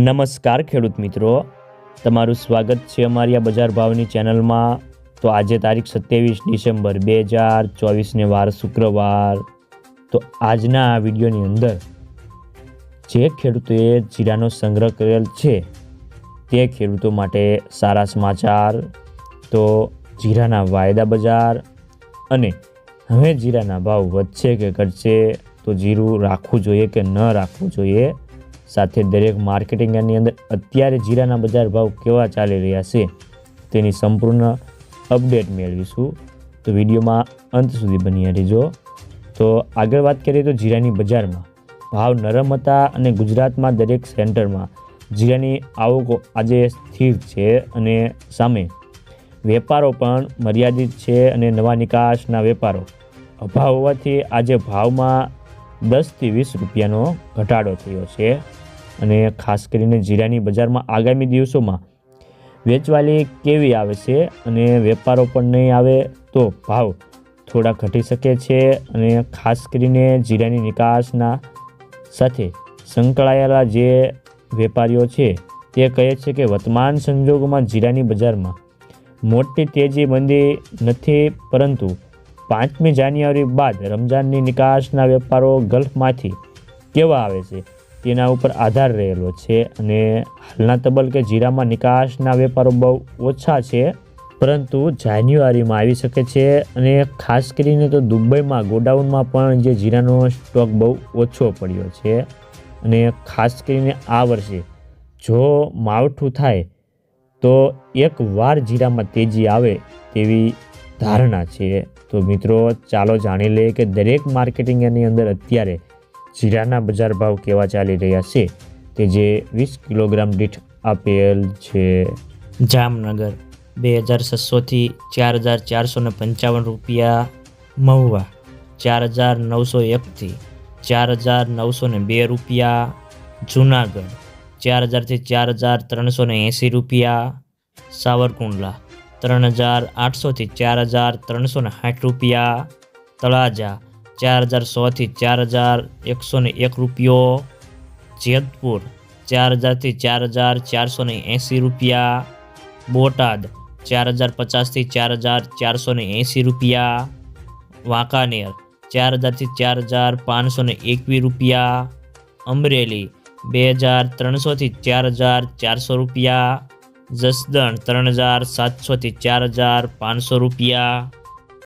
નમસ્કાર ખેડૂત મિત્રો. તમારું સ્વાગત છે અમારી આ બજાર ભાવની ચેનલમાં. તો આજે તારીખ સત્યાવીસ ડિસેમ્બર બે હજાર ચોવીસને વાર શુક્રવાર. તો આજના આ વિડીયોની અંદર જે ખેડૂતોએ જીરાનો સંગ્રહ કરેલ છે, તે ખેડૂતો માટે સારા સમાચાર. તો જીરાના વાયદા બજાર અને હવે જીરાના ભાવ વધશે કે ઘટશે, તો જીરું રાખવું જોઈએ કે ન રાખવું જોઈએ સાથે દરેક માર્કેટિંગ યાર્ડની અંદર અત્યારે જીરાના બજાર ભાવ કેવા ચાલી રહ્યા છે તેની સંપૂર્ણ અપડેટ મેળવીશું. તો વિડીયોમાં અંત સુધી બની રહેજો. તો આગળ વાત કરીએ તો જીરાની બજારમાં. ભાવ નરમ હતા અને ગુજરાતમાં દરેક સેન્ટરમાં જીરાની આવકો આજે સ્થિર છે અને સામે. વેપારો પણ મર્યાદિત છે અને નવા નિકાસના વેપારો. અભાવ હોવાથી આજે ભાવમાં દસથી વીસ રૂપિયાનો ઘટાડો થયો છે. અને ખાસ કરીને જીરાની બજારમાં આગામી દિવસોમાં વેચવાલી કેવી આવે છે અને વેપારો પણ નહીં આવે તો ભાવ થોડા ઘટી શકે છે અને ખાસ કરીને જીરાની નિકાસના સાથે સંકળાયેલા જે વેપારીઓ છે તે કહે છે કે વર્તમાન સંજોગોમાં જીરાની બજારમાં મોટી તેજી મંદી નથી, પરંતુ પાંચમી જાન્યુઆરી બાદ રમઝાનની નિકાસના વેપારો ગલ્ફમાંથી કેવા આવે છે? તેના ઉપર આધાર રહેલો છે અને હાલના તબલકે જીરામાં નિકાસના વેપારો બહુ ઓછા છે, પરંતુ જાન્યુઆરીમાં આવી શકે છે અને ખાસ કરીને તો દુબઈમાં, ગોડાઉનમાં પણ જે જીરાનો સ્ટોક બહુ ઓછો પડ્યો છે અને ખાસ કરીને આ વર્ષે જો માવઠું થાય, તો એક વાર જીરામાં તેજી આવે તેવી ધારણા છે. તો મિત્રો, ચાલો જાણી લઈએ કે દરેક માર્કેટિંગની અંદર અત્યારે જીરાના બજાર ભાવ કેવા ચાલી રહ્યા છે કે જે વીસ કિલોગ્રામ દીઠ આપેલ છે. જામનગર બે હજાર છસોથી ચાર હજાર ચારસો ને પંચાવન રૂપિયા, મહુવા ચાર હજાર નવસો એકથી ચાર હજાર નવસો ને બે રૂપિયા, જુનાગઢ ચાર હજારથી ચાર હજાર ત્રણસો ને એંસી રૂપિયા, સાવરકુંડલા ત્રણ હજાર આઠસોથી ચાર હજાર ત્રણસો ને સાઠ રૂપિયા, તળાજા ચાર હજાર સોથી ચાર હજાર એકસો ને એક રૂપિયો જેતપુર ચાર હજારથી ચાર હજાર ચારસો ને એંસી રૂપિયા બોટાદ ચાર હજાર પચાસથી ચાર હજાર ચારસો ને એંસી રૂપિયા વાંકાનેર ચાર હજારથી ચાર હજાર પાંચસો ને એકવીસ રૂપિયા અમરેલી બે હજાર ત્રણસોથી ચાર હજાર ચારસો રૂપિયા જસદણ ત્રણ હજાર સાતસોથી ચાર હજાર પાંચસો રૂપિયા